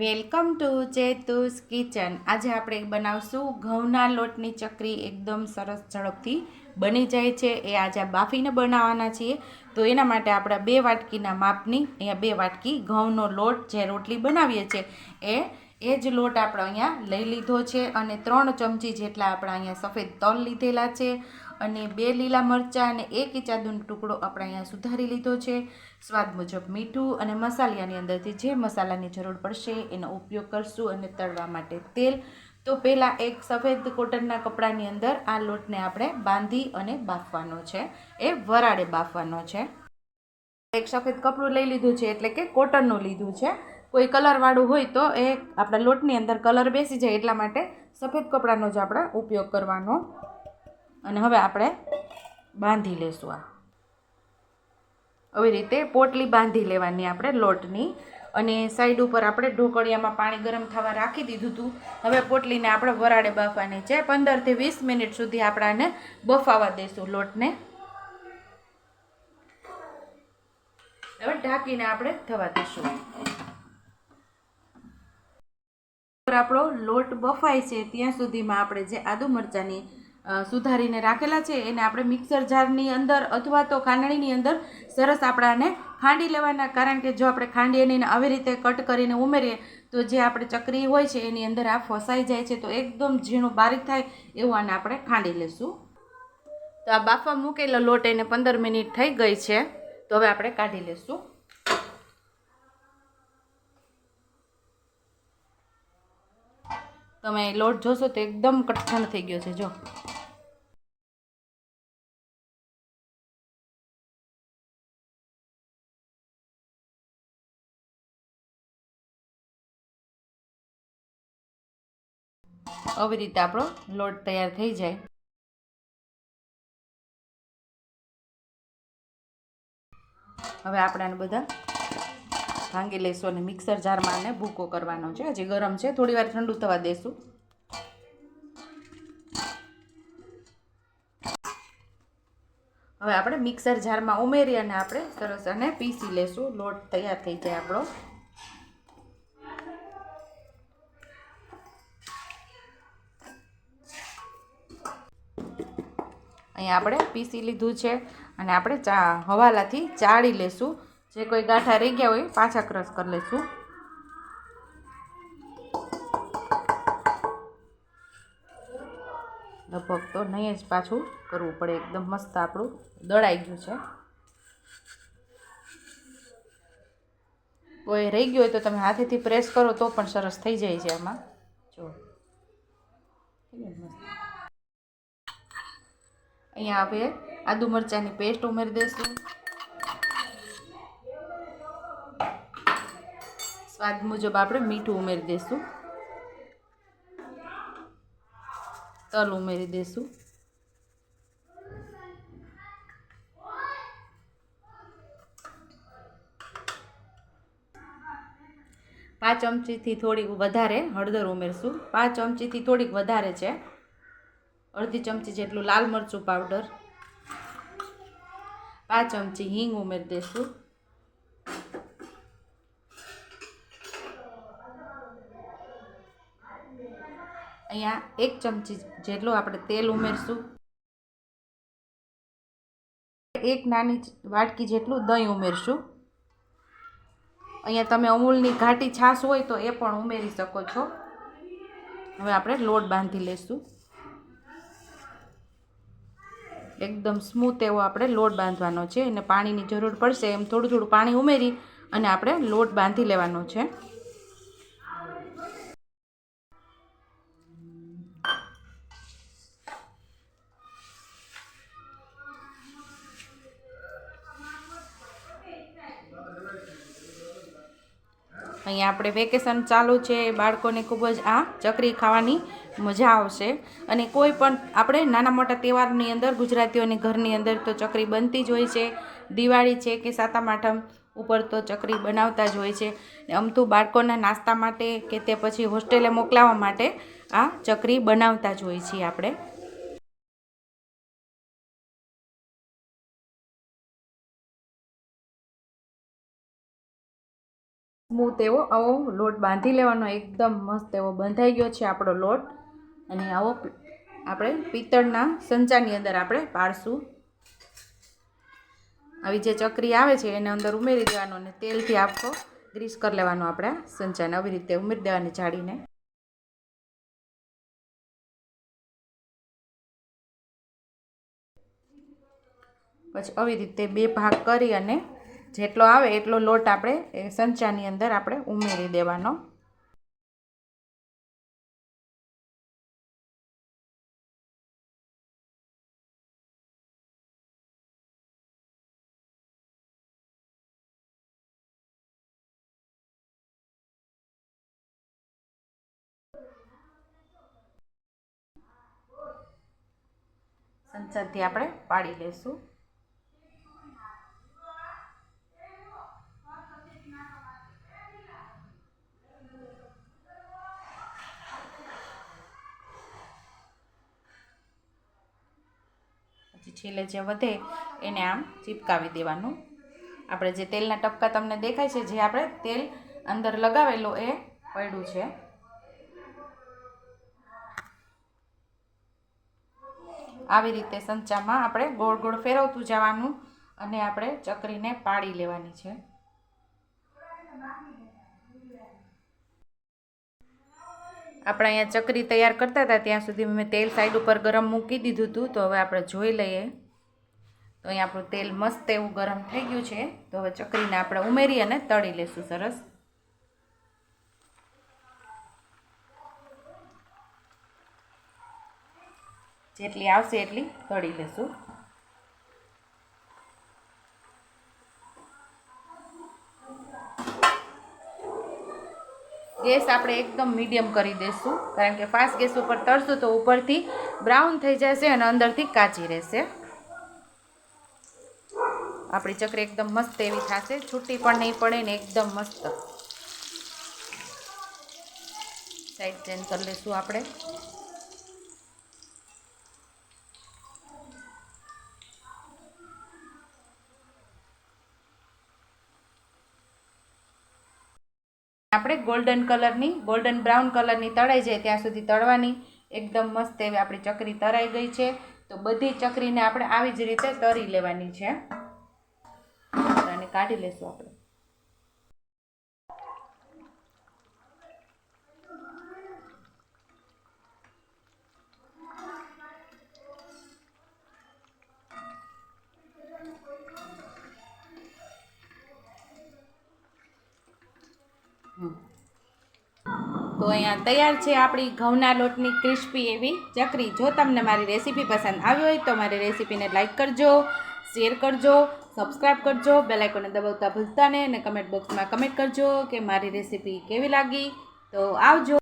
Welcome to ચેતુસ kitchen. આજે આપણે બનાવશું ઘઉંના લોટની ચકરી એકદમ સરસ ઝડપથી બની જાય છે. એ આજે બાફીને બનાવવાના છીએ. તો એના માટે આપણે બે વાટકીના માપની, અહીંયા બે વાટકી ઘઉંનો લોટ જે રોટલી બનાવીએ છીએ, એ એ જ લોટ આપણે અહીંયા લઈ લીધો છે અને ત્રણ ચમચી જેટલા આપણે અહીંયા સફેદ તલ લીધેલા છે અને બે લીલા મરચાં અને એક ઇચાદુનો ટુકડો આપણે અહીંયા સુધારી લીધો છે. સ્વાદ મુજબ મીઠું અને મસાલિયાની અંદરથી જે મસાલાની જરૂર પડશે એનો ઉપયોગ કરશું અને તળવા માટે તેલ. તો પહેલાં એક સફેદ કોટનના કપડાની અંદર આ લોટને આપણે બાંધી અને બાફવાનો છે. એ વરાળે બાફવાનો છે. એક સફેદ કપડું લઈ લીધું છે એટલે કે કોટનનું લીધું છે. કોઈ કલરવાળું હોય તો એ આપણા લોટની અંદર કલર બેસી જાય એટલા માટે સફેદ કપડાનો જ આપણે ઉપયોગ કરવાનો. અને હવે આપણે બાંધી લેશું આ. આવી રીતે પોટલી બાંધી લેવાની આપણે લોટની. અને સાઈડ ઉપર આપણે ઢોકળિયામાં પાણી ગરમ થવા રાખી દીધું હતું. હવે પોટલીને આપણે વરાળે બાફવાની છે. પંદરથી વીસ મિનિટ સુધી આપણાને બફાવા દઈશું લોટને. હવે ઢાંકીને આપણે થવા દઈશું આપણો લોટ બફાય છે, ત્યાં સુધીમાં આપણે જે આદુ મરચાંની સુધારીને રાખેલા છે, એને આપણે મિક્સર જારની અંદર અથવા તો ખાંડણીની અંદર સરસ આપણાને ખાંડી લેવાના. કારણ કે જો આપણે ખાંડીએ એને આવી રીતે કટ કરીને ઉમેરીએ, તો જે આપણે ચકરી હોય છે, એની અંદર આ ફસાઈ જાય છે, તો એકદમ ઝીણું બારીક થાય એવું આને આપણે ખાંડી લેશું. તો આ બાફા મૂકેલો લોટ એને પંદર મિનિટ થઈ ગઈ છે, તો હવે આપણે કાઢી લેશું. તમે લોટ જોશો તો એકદમ કઠણ થઈ ગયો છે, જો. આવી રીતે આપણો લોટ તૈયાર થઈ જાય. હવે આપણે બધા ભાંગી લઈશું અને મિક્સર જારમાં આને ભૂકો કરવાનો છે. હજી ગરમ છે. થોડી વાર ઠંડુ થવા દેશું. હવે આપણે મિક્સર જારમાં ઉમેરી અને આપણે સરસ અને પીસી લેશું. લોટ તૈયાર થઈ જાય આપણો. અહીંયા આપણે પીસી લીધું છે. અને આપણે ચા હવાલાથી ચાળી લેશું. જે કોઈ ગાંઠા રહી ગયા હોય, પાછા ક્રશ કરી લઈશું. લગભગ તો નહીં જ પાછું કરવું પડે, એકદમ મસ્ત આપણું દળાઈ ગયું છે. કોઈ રહી ગયું હોય તો તમે હાથેથી પ્રેસ કરો, તો પણ સરસ થઈ જાય છે આમાં. જો. અહીંયા હવે આદુ મરચાંની પેસ્ટ ઉમેરી દઈશું. સ્વાદ મુજબ આપણે મીઠું ઉમેરી દઈશું તલ ઉમેરી દઈશું પાંચ ચમચીથી થોડીક વધારે હળદર ઉમેરશું. પાંચ ચમચીથી થોડીક વધારે છે. અડધી ચમચી જેટલું લાલ મરચું પાવડર. પાંચ ચમચી હિંગ ઉમેરી દઈશું અહીંયા એક ચમચી જેટલું આપણે તેલ ઉમેરશું. એક નાની વાટકી જેટલું દહીં ઉમેરશું. અહીંયા તમે અમૂલની ઘાટી છાશ હોય તો એ પણ ઉમેરી શકો છો. હવે આપણે લોટ બાંધી લઈશું એકદમ સ્મૂથ એવો આપણે લોટ બાંધવાનો છે. અને પાણીની જરૂર પડશે એમ થોડું થોડું પાણી ઉમેરી અને આપણે લોટ બાંધી લેવાનો છે. અહીંયા આપણે વેકેશન ચાલુ છે, બાળકોને ખૂબ જ આ ચકરી ખાવાની મજા આવશે. અને કોઈ પણ આપણે નાના મોટા તહેવારની અંદર, ગુજરાતીઓની ઘરની અંદર તો ચકરી બનતી જ હોય છે. દિવાળી છે કે સાતમ, આઠમ ઉપર તો ચકરી બનાવતા જ હોય છે. અમતું બાળકોના નાસ્તા માટે કે તે પછી હોસ્ટેલે મોકલાવવા માટે આ ચકરી બનાવતા જ હોય છીએ આપણે. સ્મૂથ એવો આવો લોટ બાંધી લેવાનો એકદમ મસ્ત એવો બંધાઈ ગયો છે આપણો લોટ. અને આવો આપણે પિત્તળના સંચાની અંદર આપણે પાડશું. આવી જે ચકરી આવે છે એને અંદર ઉમેરી દેવાનો અને તેલથી આખો ગ્રીસ કરી લેવાનો આપણે સંચાને. આવી રીતે ઉમેરી દેવાની જાળીને. પછી આવી રીતે બે ભાગ કરી અને જેટલો આવે એટલો લોટ આપણે એ સંચાની અંદર આપણે ઉમેરી દેવાનો. સંચાથી આપણે પાડી લઈશું છેલ્લે જે વધે એને આમ ચીપકાવી દેવાનું. આપણે જે તેલના ટપકા તમને દેખાય છે, જે આપણે તેલ અંદર લગાવેલું એ પડ્યું છે. આવી રીતે સંચામાં આપણે ગોળ ગોળ ફેરવતું જવાનું અને આપણે ચકરીને પાડી લેવાની છે. આપણે અહીંયા ચકરી તૈયાર કરતા હતા, ત્યાં સુધી મેં તેલ સાઈડ ઉપર ગરમ મૂકી દીધું હતું, તો હવે આપણે જોઈ લઈએ. તો અહીંયા આપણું તેલ મસ્ત એવું ગરમ થઈ ગયું છે, તો હવે ચકરીને આપણે ઉમેરી અને તળી લેશું સરસ. જેટલી આવશે એટલી તળી લેશું. ગેસ આપણે એકદમ મીડિયમ કરી દઈશું, કારણ કે ફાસ્ટ ગેસ ઉપર તળશું તો ઉપરથી બ્રાઉન થઈ જશે અને અંદરથી કાચી રહેશે. આપણી ચકરી એકદમ મસ્ત એવી થશે, છૂટી પણ નહીં પડે ને એકદમ મસ્ત. સાઈડ ચેન્જ કરી લઈશું આપણે. આપણે ગોલ્ડન કલરની ગોલ્ડન બ્રાઉન કલરની તળાઈ જાય ત્યાં સુધી તળવાની. એકદમ મસ્ત એવી આપણી ચકરી તળાઈ ગઈ છે. તો બધી ચકરીને આપણે આવી જ રીતે તરી લેવાની છે. અને કાઢી લેશું આપણે. તો અહીંયા તૈયાર છે આપણી ઘઉંના લોટની ક્રિસ્પી એવી ચકરી. જો તમને મારી રેસીપી પસંદ આવી હોય તો મારી રેસીપીને લાઇક કરજો, શેર કરજો સબસ્ક્રાઈબ કરજો બેલાઇકોને દબાવતા ભૂલતા નહીં અને કમેન્ટ બોક્સમાં કમેન્ટ કરજો કે મારી રેસીપી કેવી લાગી. તો આવજો.